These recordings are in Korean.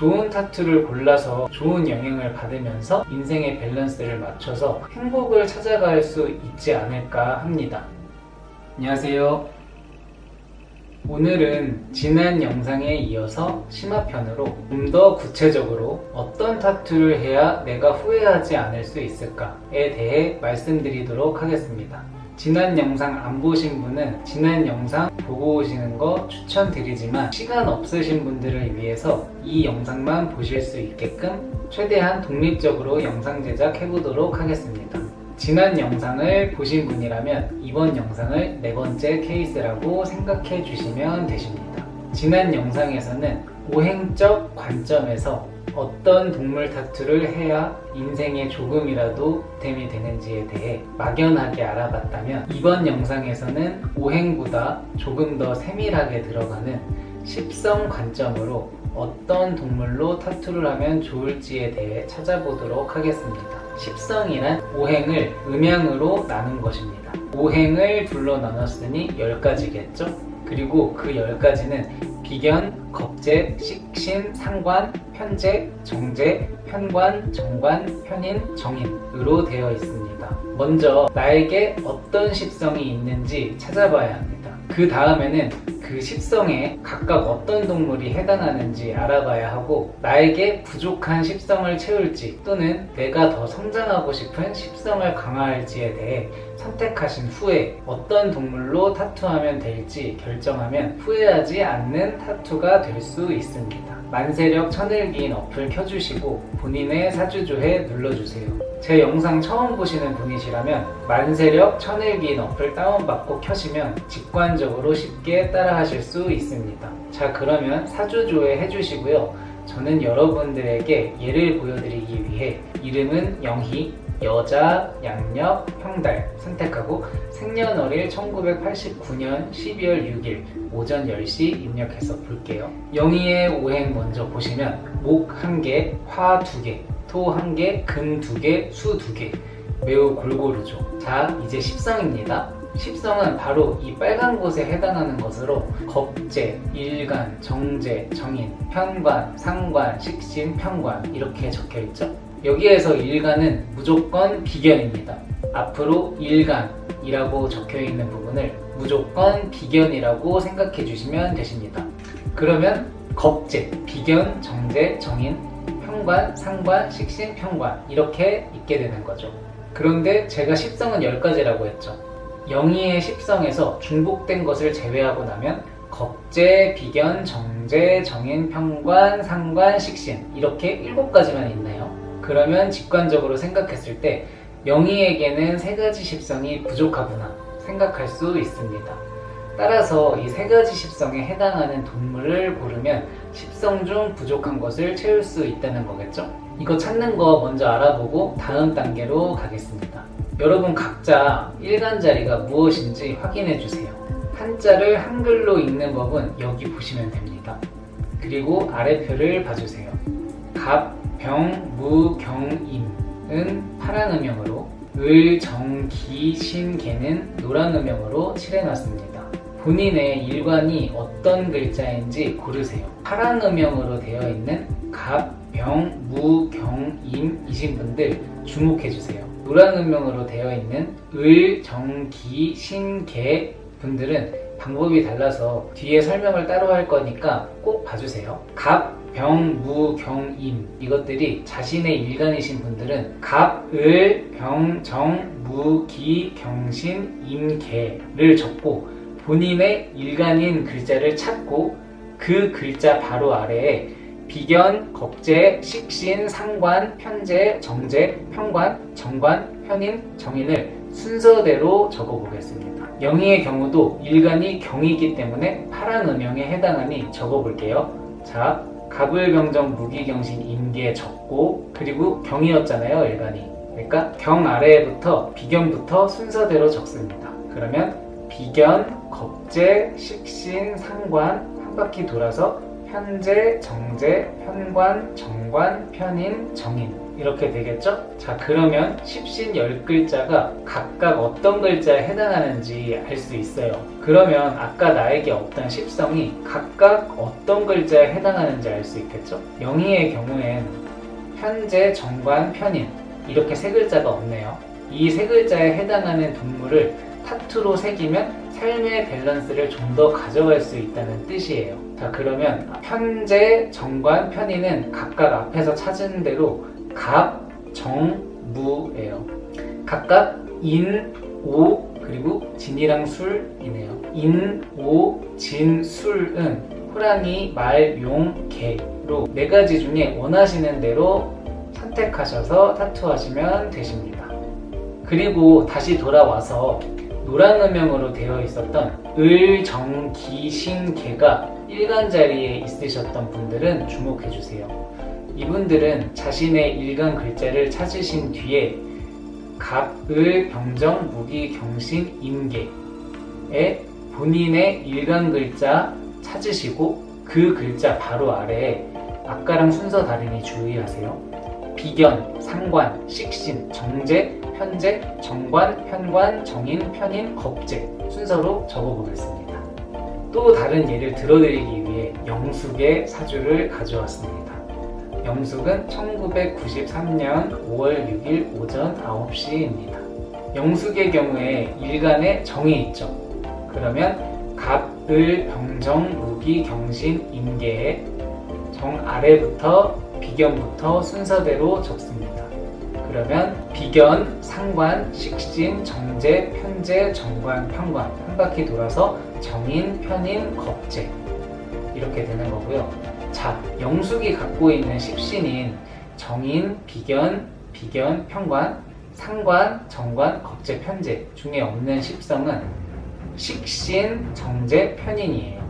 좋은 타투를 골라서 좋은 영향을 받으면서 인생의 밸런스를 맞춰서 행복을 찾아갈 수 있지 않을까 합니다. 안녕하세요. 오늘은 지난 영상에 이어서 심화편으로 좀 더 구체적으로 어떤 타투를 해야 내가 후회하지 않을 수 있을까에 대해 말씀드리도록 하겠습니다. 지난 영상 안 보신 분은 지난 영상 보고 오시는 거 추천드리지만 시간 없으신 분들을 위해서 이 영상만 보실 수 있게끔 최대한 독립적으로 영상 제작해 보도록 하겠습니다. 지난 영상을 보신 분이라면 이번 영상을 네 번째 케이스라고 생각해 주시면 되십니다. 지난 영상에서는 오행적 관점에서 어떤 동물 타투를 해야 인생에 조금이라도 됨이 되는지에 대해 막연하게 알아봤다면 이번 영상에서는 오행보다 조금 더 세밀하게 들어가는 십성 관점으로 어떤 동물로 타투를 하면 좋을지에 대해 찾아보도록 하겠습니다. 십성이란 오행을 음양으로 나눈 것입니다. 오행을 둘로 나눴으니 10가지겠죠? 그리고 그 10가지는 비견, 겁재, 식신, 상관, 편재, 정재, 편관, 정관, 편인, 정인으로 되어 있습니다. 먼저 나에게 어떤 십성이 있는지 찾아봐야 합니다. 그 다음에는 그 십성에 각각 어떤 동물이 해당하는지 알아봐야 하고 나에게 부족한 십성을 채울지 또는 내가 더 성장하고 싶은 십성을 강화할지에 대해 선택하신 후에 어떤 동물로 타투하면 될지 결정하면 후회하지 않는 타투가 될 수 있습니다. 만세력 천일기인 어플 켜주시고 본인의 사주조회 눌러주세요. 제 영상 처음 보시는 분이시라면 만세력 천일기인 어플 다운받고 켜시면 직관적으로 쉽게 따라하실 수 있습니다. 자 그러면 사주조회 해주시고요. 저는 여러분들에게 예를 보여드리기 위해 이름은 영희, 여자, 양력, 형달 선택하고 생년월일 1989년 12월 6일 오전 10시 입력해서 볼게요. 영희의 오행 먼저 보시면 목 1개, 화 2개, 토 1개, 금 2개, 수 2개 매우 골고루죠. 자, 이제 십성입니다. 십성은 바로 이 빨간 곳에 해당하는 것으로 겁재, 일간, 정재, 정인, 편관, 상관, 식신, 편관 이렇게 적혀 있죠. 여기에서 일간은 무조건 비견입니다. 앞으로 일간이라고 적혀 있는 부분을 무조건 비견이라고 생각해 주시면 되십니다. 그러면 겁재, 비견, 정재, 정인, 편관, 상관, 식신, 편관 이렇게 있게 되는 거죠. 그런데 제가 십성은 10가지라고 했죠. 영희의 십성에서 중복된 것을 제외하고 나면 겁재, 비견, 정재, 정인, 편관, 상관, 식신 이렇게 7가지만 있네요. 그러면 직관적으로 생각했을 때 영희에게는 세 가지 십성이 부족하구나 생각할 수 있습니다. 따라서 이 세 가지 십성에 해당하는 동물을 고르면 십성 중 부족한 것을 채울 수 있다는 거겠죠? 이거 찾는 거 먼저 알아보고 다음 단계로 가겠습니다. 여러분 각자 일간 자리가 무엇인지 확인해 주세요. 한자를 한글로 읽는 법은 여기 보시면 됩니다. 그리고 아래표를 봐주세요. 갑, 병, 무, 경, 임은 파란 음영으로 을, 정, 기, 신, 개는 노란 음영으로 칠해놨습니다. 본인의 일관이 어떤 글자인지 고르세요. 파란 음영으로 되어 있는 갑, 병, 무, 경, 임이신 분들 주목해주세요. 노란 음영으로 되어 있는 을, 정, 기, 신, 개 분들은 방법이 달라서 뒤에 설명을 따로 할 거니까 꼭 봐주세요. 갑, 병, 무, 경, 임 이것들이 자신의 일간이신 분들은 갑, 을, 병, 정, 무, 기, 경 신, 임, 개를 적고 본인의 일간인 글자를 찾고 그 글자 바로 아래에 비견, 겁재, 식신, 상관, 편재, 정재, 편관, 정관, 편인, 정인을 순서대로 적어보겠습니다. 영희의 경우도 일간이 경이기 때문에 파란 음영에 해당하니 적어볼게요. 자, 갑을병정 무기경신 임계 적고 그리고 경이었잖아요 일간이. 그러니까 경 아래부터 비견부터 순서대로 적습니다. 그러면 비견, 겁재, 식신, 상관 한 바퀴 돌아서 편재, 정재, 편관, 정관, 편인, 정인 이렇게 되겠죠? 자, 그러면 십신 열 글자가 각각 어떤 글자에 해당하는지 알 수 있어요. 그러면 아까 나에게 없던 십성이 각각 어떤 글자에 해당하는지 알 수 있겠죠? 영희의 경우엔 현재, 정관, 편인 이렇게 세 글자가 없네요. 이 세 글자에 해당하는 동물을 타투로 새기면 삶의 밸런스를 좀 더 가져갈 수 있다는 뜻이에요. 자, 그러면 현재, 정관, 편인은 각각 앞에서 찾은 대로 갑, 정, 무예요. 각각 인, 오, 그리고 진이랑 술이네요. 인, 오, 진, 술은 호랑이, 말, 용, 개로 네 가지 중에 원하시는 대로 선택하셔서 타투하시면 되십니다. 그리고 다시 돌아와서 노란 음영으로 되어 있었던 을, 정, 기, 신, 개가 일간 자리에 있으셨던 분들은 주목해 주세요. 이분들은 자신의 일간 글자를 찾으신 뒤에 갑, 을, 병정, 무기, 경신, 임계에 본인의 일간 글자 찾으시고 그 글자 바로 아래에 아까랑 순서 다르니 주의하세요. 비견, 상관, 식신, 정제, 현재, 정관, 현관, 정인, 편인, 겁제 순서로 적어보겠습니다. 또 다른 예를 들어드리기 위해 영숙의 사주를 가져왔습니다. 영숙은 1993년 5월 6일 오전 9시입니다. 영숙의 경우에 일간에 정이 있죠. 그러면 갑, 을, 병정, 무기, 경신, 임계에 정 아래부터 비견부터 순서대로 적습니다. 그러면 비견, 상관, 식신, 정제, 편제, 정관, 편관 한 바퀴 돌아서 정인, 편인, 겁제 이렇게 되는 거고요. 자, 영숙이 갖고 있는 십신인 정인, 비견, 비견, 편관, 상관, 정관, 겁제, 편제 중에 없는 십성은 식신, 정제, 편인이에요.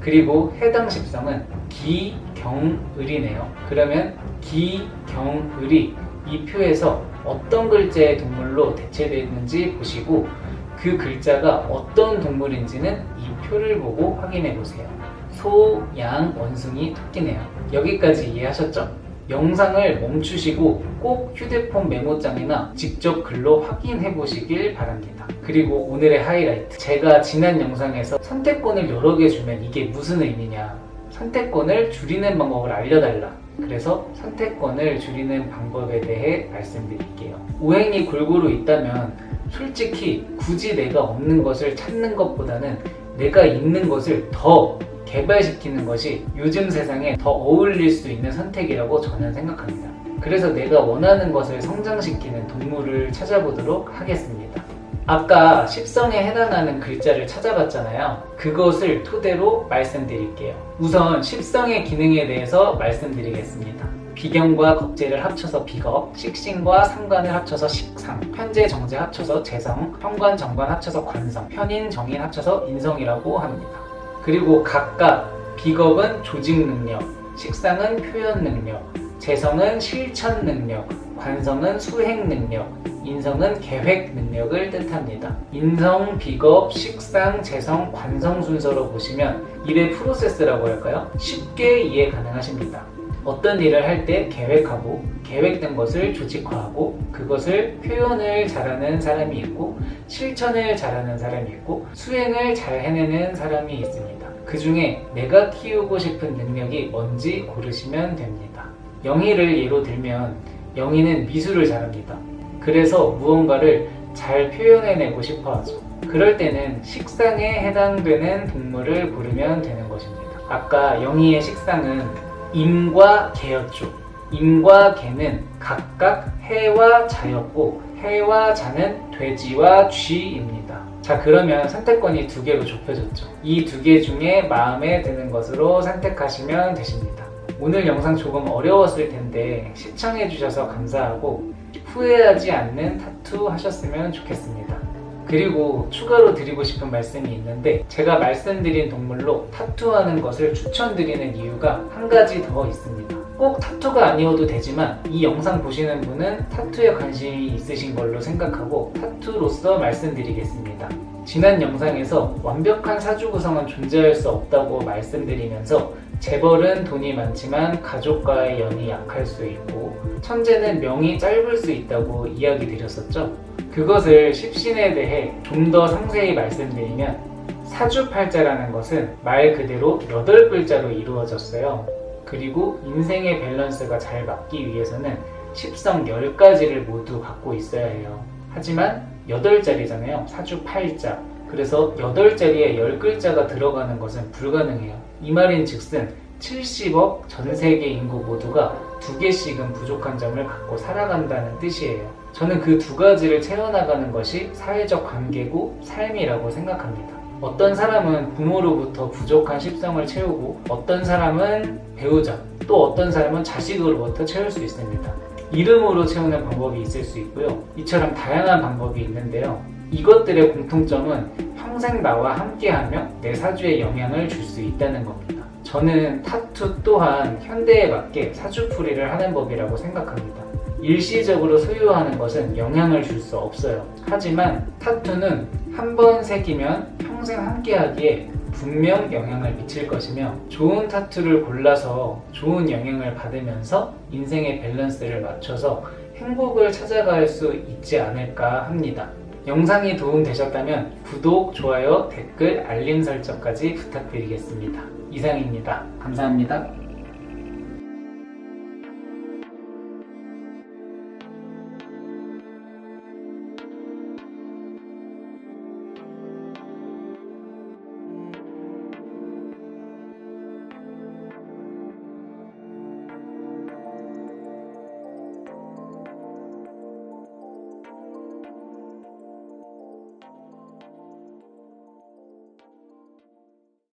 그리고 해당 십성은 기, 경, 을이네요. 그러면 기, 경, 을이 이 표에서 어떤 글자의 동물로 대체되는지 보시고 그 글자가 어떤 동물인지는 이 표를 보고 확인해 보세요. 소, 양, 원숭이, 토끼네요. 여기까지 이해하셨죠? 영상을 멈추시고 꼭 휴대폰 메모장이나 직접 글로 확인해 보시길 바랍니다. 그리고 오늘의 하이라이트. 제가 지난 영상에서 선택권을 여러 개 주면 이게 무슨 의미냐. 선택권을 줄이는 방법을 알려달라. 그래서 선택권을 줄이는 방법에 대해 말씀드릴게요. 오행이 골고루 있다면 솔직히 굳이 내가 없는 것을 찾는 것보다는 내가 있는 것을 더 개발시키는 것이 요즘 세상에 더 어울릴 수 있는 선택이라고 저는 생각합니다. 그래서 내가 원하는 것을 성장시키는 동물을 찾아보도록 하겠습니다. 아까 십성에 해당하는 글자를 찾아봤잖아요. 그것을 토대로 말씀드릴게요. 우선 십성의 기능에 대해서 말씀드리겠습니다. 비경과 겁제를 합쳐서 비겁, 식신과 상관을 합쳐서 식상, 편제, 정제 합쳐서 재성, 현관, 정관 합쳐서 관성, 편인, 정인 합쳐서 인성이라고 합니다. 그리고 각각 비겁은 조직 능력, 식상은 표현 능력, 재성은 실천 능력, 관성은 수행 능력, 인성은 계획 능력을 뜻합니다. 인성, 비겁, 식상, 재성, 관성 순서로 보시면 일의 프로세스라고 할까요? 쉽게 이해 가능하십니다. 어떤 일을 할 때 계획하고 계획된 것을 조직화하고 그것을 표현을 잘하는 사람이 있고 실천을 잘하는 사람이 있고 수행을 잘 해내는 사람이 있습니다. 그 중에 내가 키우고 싶은 능력이 뭔지 고르시면 됩니다. 영희를 예로 들면 영희는 미술을 잘합니다. 그래서 무언가를 잘 표현해내고 싶어 하죠. 그럴 때는 식상에 해당되는 동물을 고르면 되는 것입니다. 아까 영희의 식상은 임과 개였죠. 임과 개는 각각 해와 자였고 해와 자는 돼지와 쥐입니다. 자 그러면 선택권이 두 개로 좁혀졌죠. 이 두 개 중에 마음에 드는 것으로 선택하시면 되십니다. 오늘 영상 조금 어려웠을 텐데 시청해주셔서 감사하고 후회하지 않는 타투 하셨으면 좋겠습니다. 그리고 추가로 드리고 싶은 말씀이 있는데 제가 말씀드린 동물로 타투하는 것을 추천드리는 이유가 한 가지 더 있습니다. 꼭 타투가 아니어도 되지만 이 영상 보시는 분은 타투에 관심이 있으신 걸로 생각하고 타투로서 말씀드리겠습니다. 지난 영상에서 완벽한 사주 구성은 존재할 수 없다고 말씀드리면서 재벌은 돈이 많지만 가족과의 연이 약할 수 있고 천재는 명이 짧을 수 있다고 이야기 드렸었죠. 그것을 십신에 대해 좀 더 상세히 말씀드리면 사주팔자라는 것은 말 그대로 8글자로 이루어졌어요. 그리고 인생의 밸런스가 잘 맞기 위해서는 십성 10가지를 모두 갖고 있어야 해요. 하지만 8자리잖아요. 사주팔자. 그래서 8자리에 10글자가 들어가는 것은 불가능해요. 이 말인 즉슨 70억 전 세계 인구 모두가 두 개씩은 부족한 점을 갖고 살아간다는 뜻이에요. 저는 그 두 가지를 채워나가는 것이 사회적 관계고 삶이라고 생각합니다. 어떤 사람은 부모로부터 부족한 십성을 채우고 어떤 사람은 배우자 또 어떤 사람은 자식으로부터 채울 수 있습니다. 이름으로 채우는 방법이 있을 수 있고요. 이처럼 다양한 방법이 있는데요. 이것들의 공통점은 평생 나와 함께하며 내 사주에 영향을 줄 수 있다는 겁니다. 저는 타투 또한 현대에 맞게 사주풀이를 하는 법이라고 생각합니다. 일시적으로 소유하는 것은 영향을 줄 수 없어요. 하지만 타투는 한 번 새기면 평생 함께하기에 분명 영향을 미칠 것이며 좋은 타투를 골라서 좋은 영향을 받으면서 인생의 밸런스를 맞춰서 행복을 찾아갈 수 있지 않을까 합니다. 영상이 도움되셨다면 구독, 좋아요, 댓글, 알림 설정까지 부탁드리겠습니다. 이상입니다. 감사합니다.